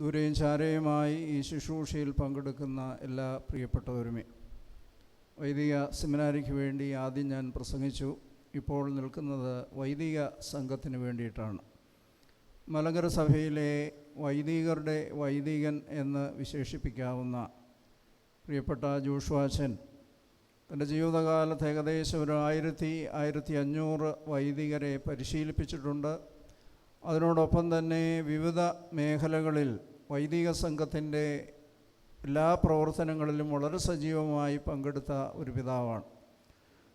ദൂരെയും ചാരയുമായി ഈ ശുശ്രൂഷയിൽ പങ്കെടുക്കുന്ന എല്ലാ പ്രിയപ്പെട്ടവരുമേ വൈദിക സെമിനാരിക്ക് വേണ്ടി ആദ്യം ഞാൻ പ്രസംഗിച്ചു. ഇപ്പോൾ നിൽക്കുന്നത് വൈദിക സംഘത്തിന് വേണ്ടിയിട്ടാണ്. മലങ്കര സഭയിലെ വൈദികരുടെ വൈദികൻ എന്ന് വിശേഷിപ്പിക്കാവുന്ന പ്രിയപ്പെട്ട ജോഷുവാച്ചൻ തന്റെ ജീവിതകാലത്ത് ഏകദേശം ഒരു ആയിരത്തി ആയിരത്തി അഞ്ഞൂറ് വൈദികരെ പരിശീലിപ്പിച്ചിട്ടുണ്ട്. അതിനോടൊപ്പം തന്നെ വിവിധ മേഖലകളിൽ വൈദിക സംഘത്തിന്റെ എല്ലാ പ്രവർത്തനങ്ങളിലും വളരെ സജീവമായി പങ്കെടുത്ത ഒരു പിതാവാണ്.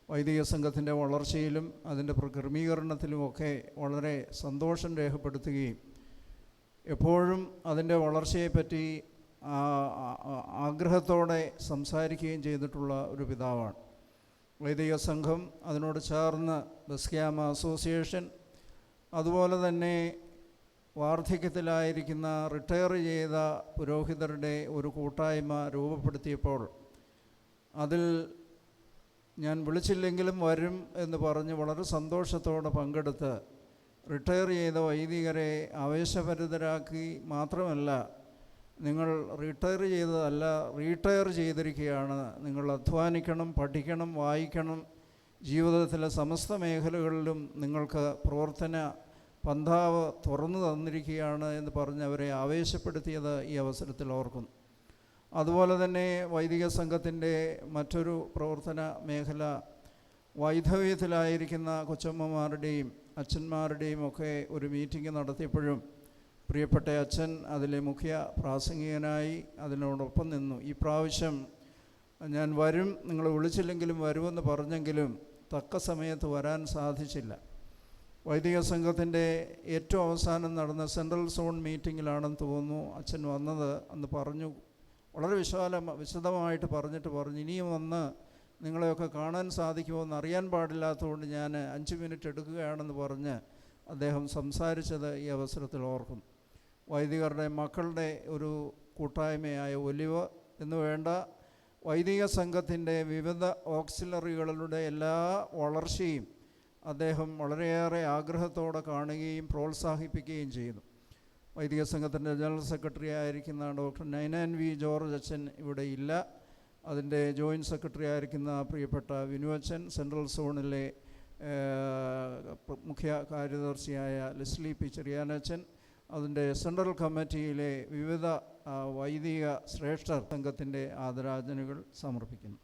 വൈദിക സംഘത്തിന്റെ വളർച്ചയിലും അതിന്റെ ക്രമീകരണത്തിലുമൊക്കെ വളരെ സന്തോഷം രേഖപ്പെടുത്തുകയും എപ്പോഴും അതിന്റെ വളർച്ചയെപ്പറ്റി ആഗ്രഹത്തോടെ സംസാരിക്കുകയും ചെയ്തിട്ടുള്ള ഒരു പിതാവാണ്. വൈദിക സംഘം അതിനോട് ചേർന്ന് ബസ്ക്യാമ അസോസിയേഷൻ അതുപോലെ തന്നെ വാർദ്ധക്യത്തിലായിരിക്കുന്ന റിട്ടയർ ചെയ്ത പുരോഹിതരുടെ ഒരു കൂട്ടായ്മ രൂപപ്പെടുത്തിയപ്പോൾ അതിൽ ഞാൻ വിളിച്ചില്ലെങ്കിലും വരും എന്ന് പറഞ്ഞ് വളരെ സന്തോഷത്തോടെ പങ്കെടുത്ത് റിട്ടയർ ചെയ്ത വൈദികരെ ആവേശഭരിതരാക്കി മാത്രമല്ല നിങ്ങൾ റിട്ടയർ ചെയ്തതല്ല റീട്ടയർ ചെയ്തിരിക്കുകയാണ്. നിങ്ങൾ അധ്വാനിക്കണം പഠിക്കണം വായിക്കണം. ജീവിതത്തിലെ സമസ്ത മേഖലകളിലും നിങ്ങൾക്ക് പ്രവർത്തന പന്ഥാവ് തുറന്നു തന്നിരിക്കുകയാണ് എന്ന് പറഞ്ഞ് അവരെ ആവേശപ്പെടുത്തിയത് ഈ അവസരത്തിൽ ഓർക്കുന്നു. അതുപോലെ തന്നെ വൈദിക സംഘത്തിന്റെ മറ്റൊരു പ്രവർത്തന മേഖല വൈധവ്യത്തിലായിരിക്കുന്ന കൊച്ചമ്മമാരുടെയും അച്ഛന്മാരുടെയും ഒക്കെ ഒരു മീറ്റിംഗ് നടത്തിയപ്പോഴും പ്രിയപ്പെട്ട അച്ഛൻ അതിലെ മുഖ്യ പ്രാസംഗികനായി അതിനോടൊപ്പം നിന്നു. ഈ പ്രാവശ്യം ഞാൻ വരും നിങ്ങൾ വിളിച്ചില്ലെങ്കിലും വരുമെന്ന് പറഞ്ഞെങ്കിലും തക്ക സമയത്ത് വരാൻ സാധിച്ചില്ല. വൈദിക സംഘത്തിന്റെ ഏറ്റവും അവസാനം നടന്ന സെൻട്രൽ സോൺ മീറ്റിങ്ങിലാണെന്ന് തോന്നുന്നു അച്ഛൻ വന്നത് അന്ന് പറഞ്ഞു. വളരെ വിശാല വിശദമായിട്ട് പറഞ്ഞിട്ട് പറഞ്ഞു. ഇനിയും വന്ന് നിങ്ങളെയൊക്കെ കാണാൻ സാധിക്കുമോ എന്ന് അറിയാൻ പാടില്ലാത്തതുകൊണ്ട് ഞാൻ അഞ്ച് മിനിറ്റ് എടുക്കുകയാണെന്ന് പറഞ്ഞ് അദ്ദേഹം സംസാരിച്ചത് ഈ അവസരത്തിൽ ഓർക്കുന്നു വൈദികരുടെ മക്കളുടെ ഒരു കൂട്ടായ്മയായ ഒലിവ് എന്ന് വേണ്ട വൈദിക സംഘത്തിന്റെ വിവിധ ഓക്സിലറികളുടെ എല്ലാ വളർച്ചയും അദ്ദേഹം വളരെയേറെ ആഗ്രഹത്തോടെ കാണുകയും പ്രോത്സാഹിപ്പിക്കുകയും ചെയ്തു വൈദിക സംഘത്തിന്റെ ജനറൽ സെക്രട്ടറി ആയിരിക്കുന്ന ഡോക്ടർ നൈനാൻ വി ജോർജ് അച്ഛൻ ഇവിടെ ഇല്ല. അതിന്റെ ജോയിന്റ് സെക്രട്ടറി ആയിരിക്കുന്ന പ്രിയപ്പെട്ട വിനു അച്ഛൻ സെൻട്രൽ സോണിലെ മുഖ്യ കാര്യദർശിയായ ലെസ്ലി പി ചെറിയാനച്ചൻ അതിന്റെ സെൻട്രൽ കമ്മിറ്റിയിലെ വിവിധ വൈദിക ശ്രേഷ്ഠ സംഘത്തിന്റെ ആദരാജനകൾ സമർപ്പിക്കുന്നു.